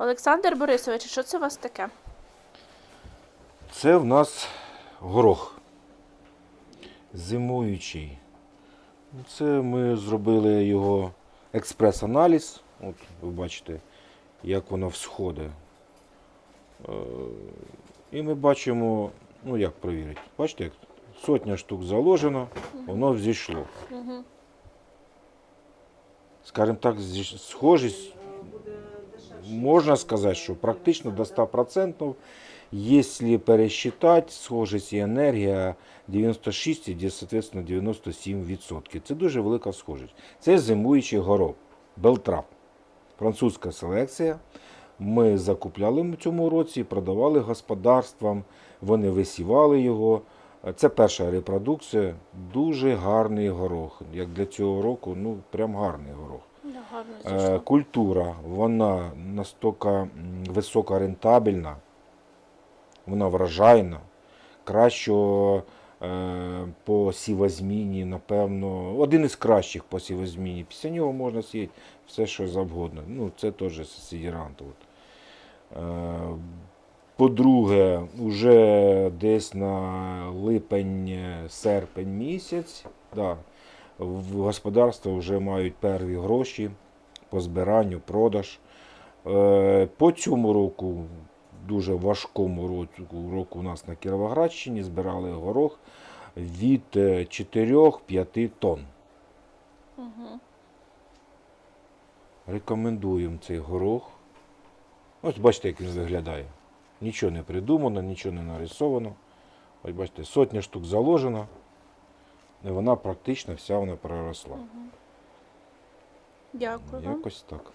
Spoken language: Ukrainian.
Олександр Борисович, що це у вас таке? Це в нас горох. Зимуючий. Це ми зробили його експрес-аналіз. От ви бачите, як воно всходить. Е, І ми бачимо, ну як провірити. Бачите, як сотня штук заложено, воно взійшло. Скажімо так, схожість можна сказати, що практично до 100%, если пересчитать, схожість і енергія 96 і, соответственно, 97%. Це дуже велика схожість. Це зимуючий горох, Белтрап. Французька селекція. Ми закупляли в цьому році, продавали господарствам, вони висівали його. Це перша репродукція, дуже гарний горох. Як для цього року, ну прям гарний горох. Гарно Е. Культура, вона настільки м, високорентабельна, вона вражайна. Кращого е, по сівозміні, напевно, один із кращих по сівозміні. Після нього можна сіяти все, що завгодно. Ну, це теж сидірант. Е, По-друге, вже десь на липень-серпень місяць, да, в господарство вже мають перві гроші по збиранню, продаж. Е, По цьому року, дуже важкому року, року у нас на Кіровоградщині збирали горох від 4-5 тонн. Угу. Рекомендуємо цей горох. Ось бачите, як він виглядає. Нічого не придумано, нічого не нарисовано. Ось бачите, сотня штук заложено. І вона практично вся вона переросла. Дякую вам. Якось так.